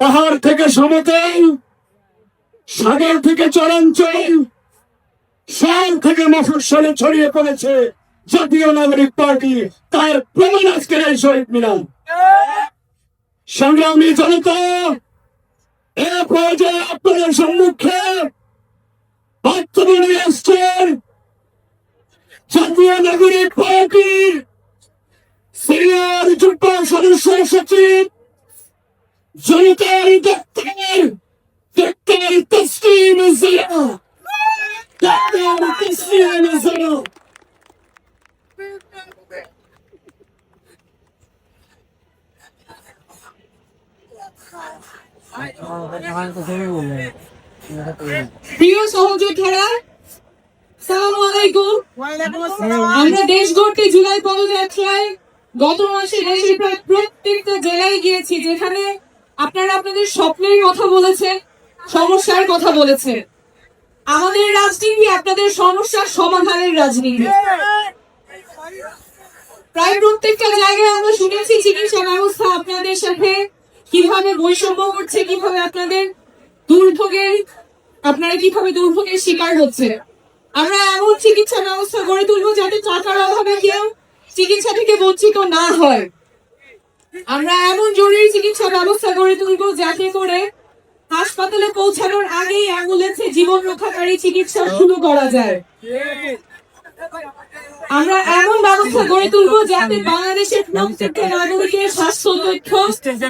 পাহাড় থেকে সমতল, সাগর থেকে চরাঞ্চল সাল থেকে মফস্বলে ছড়িয়ে পড়েছে জাতীয় নাগরিক পার্টি। তার প্রমাণ আজকের এই শহীদ মিনার। সংগ্রামী জনতা, এ পর্যায়ে আপনাদের সম্মুখে বক্তব্য নিয়ে জাতীয় নাগরিক পার্টির সিনিয়র যুগ্ম সদস্য সচিব জনতার doctor doctor Taslim Zia doctor Taslim Zia প্রিয় সহযোদ্ধারা সালাম আলাইকুম আমরা দেশ গড়তে জুলাই পদযাত্রায় গত মাসে দেশের প্রায় প্রত্যেকটা জেলায় গিয়েছি যেখানে আপনারা আপনাদের স্বপ্নের কথা বলেছেন, সমস্যার কথা বলেছেন। আমাদের রাজনীতি আপনাদের সমস্যার সমাধানের রাজনীতি। প্রায় প্রত্যেকটা জায়গায় আমরা শুনেছি চিকিৎসা ব্যবস্থা আপনাদের সাথে, কীভাবে বৈষম্য করছে কীভাবে আপনাদের দুর্ভোগের, আপনারা কীভাবে দুর্ভোগের শিকার হচ্ছে আমরা এমন চিকিৎসা ব্যবস্থা গড়ে তুলবো যাতে টাকার অভাবে কেউ চিকিৎসা থেকে বঞ্চিত না হয়। আমরা এমন জরুরি চিকিৎসা ব্যবস্থা গড়ে তুলবো যাতে করে হাসপাতালে পৌঁছানোর আগেই অ্যাম্বুলেন্সে জীবন রক্ষাকারী চিকিৎসা শুরু করা যায়। আমরা এমন ব্যবস্থা গড়ে তুলবো যাতে বাংলাদেশের প্রত্যেকটা নাগরিকের স্বাস্থ্য তথ্য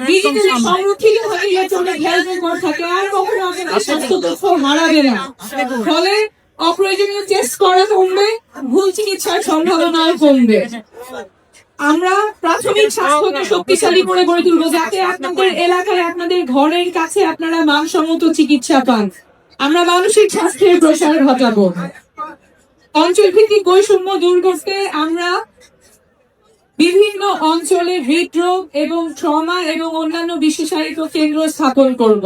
ডিজিটালি সংরক্ষিত হয়ে ইলেকট্রনিক হেলথ রেকর্ড থাকে, আর কখনো স্বাস্থ্য তথ্য হারাবে না। ফলে অপ্রয়োজনীয় টেস্ট করা কমবে, ভুল চিকিৎসার সম্ভাবনাও কমবে। আমরা প্রাথমিক স্বাস্থ্যকে শক্তিশালী করে গড়ে তুলবো যাতে আপনাদের এলাকায় আপনাদের ঘরের কাছে আপনারা মানসম্মত চিকিৎসা পান। আমরা মানসিক স্বাস্থ্যের প্রসার ঘটাবো। অঞ্চল ভিত্তিক বৈষম্য দূর করতে আমরা বিভিন্ন অঞ্চলে হৃদরোগ এবং ট্রমা এবং অন্যান্য বিশেষায়িত কেন্দ্র স্থাপন করব।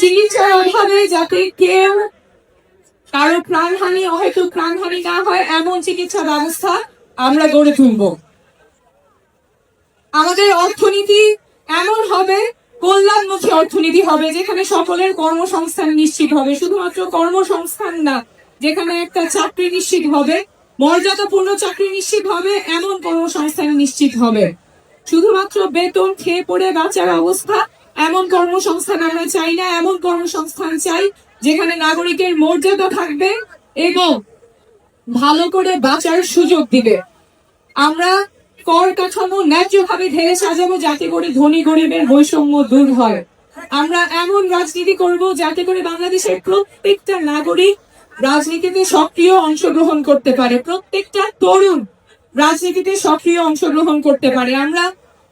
চিকিৎসার অভাবে যাতে কেউ কারও প্রাণহানি হয়তো প্রাণহানি না হয় এমন চিকিৎসা ব্যবস্থা আমরা গড়ে তুলব। আমাদের অর্থনীতি এমন হবে, কল্যাণমুখী অর্থনীতি হবে, যেখানে সকলের কর্মসংস্থান নিশ্চিত হবে। শুধুমাত্র কর্মসংস্থান না, যেখানে একটা চাকরি নিশ্চিত হবে, মর্যাদাপূর্ণ চাকরি নিশ্চিত হবে, এমন কর্মসংস্থান নিশ্চিত হবে। শুধুমাত্র বেতন খেয়ে পড়ে বাঁচার অবস্থা, এমন কর্মসংস্থান আমরা চাই না, এমন কর্মসংস্থান চাই যেখানে নাগরিকের মর্যাদা থাকবে এবং ভালো করে বাঁচার সুযোগ দিবে। আমরা কর কাঠামো ন্যায্যভাবে ঢেলে সাজাবো যাতে করে ধনী গরিবের বৈষম্য দূর হয়। আমরা এমন রাজনীতি করব যাতে করে বাংলাদেশের প্রত্যেকটা নাগরিক রাজনীতিতে সক্রিয় অংশগ্রহণ করতে পারে। প্রত্যেকটা তরুণ রাজনীতিতে সক্রিয় অংশগ্রহণ করতে পারে। আমরা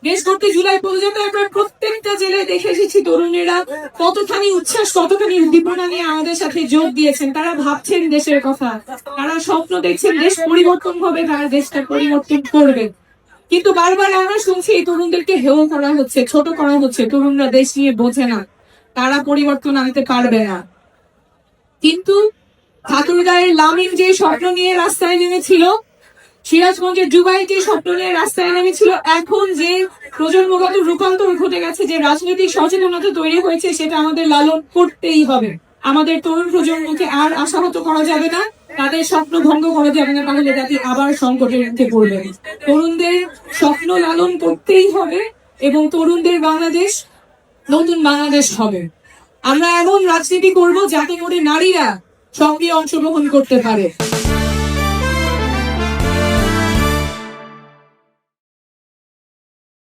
দেশ করতে জুলাই পর্যন্ত আমরা প্রত্যেকটা জেলায় দেখে এসেছি তরুণেরা কতখানি উচ্ছ্বাস, কতখানি উদ্দীপনা নিয়ে আমাদের সাথে যোগ দিয়েছেন। তারা ভাবছেন দেশের কথা। তারা স্বপ্ন দেখছেন দেশ পরিবর্তন হবে, তারা দেশটা পরিবর্তন করবে। কিন্তু বারবার আমরা শুনছি এই তরুণদেরকে হেয় করা হচ্ছে, ছোট করা হচ্ছে, তরুণরা দেশ নিয়ে বোঝে না, তারা পরিবর্তন আনতে পারবে না। কিন্তু ঠাকুরগাঁয়ের লামিন যে স্বপ্ন নিয়ে রাস্তায় নেমেছিল, সিরাজগঞ্জের জুবাই যে স্বপ্ন নিয়ে রাস্তায় নেমেছিল, এখন যে প্রজন্মগত রূপান্তর ঘটে গেছে, যে রাজনৈতিক সচেতনতা তৈরি হয়েছে, সেটা আমাদের লালন করতেই হবে। আমাদের তরুণ প্রজন্মকে আর আশাহত করা যাবে না। তাদের স্বপ্ন ভঙ্গ করে যাবে না তাহলে জাতি আবার সংকটের মধ্যে পড়বে। তরুণদের স্বপ্ন লালন করতেই হবে এবং তরুণদের বাংলাদেশ, নতুন বাংলাদেশ হবে। আমরা এমন রাজনীতি করব যাতে করে নারীরা সক্রিয় অংশগ্রহণ করতে পারে।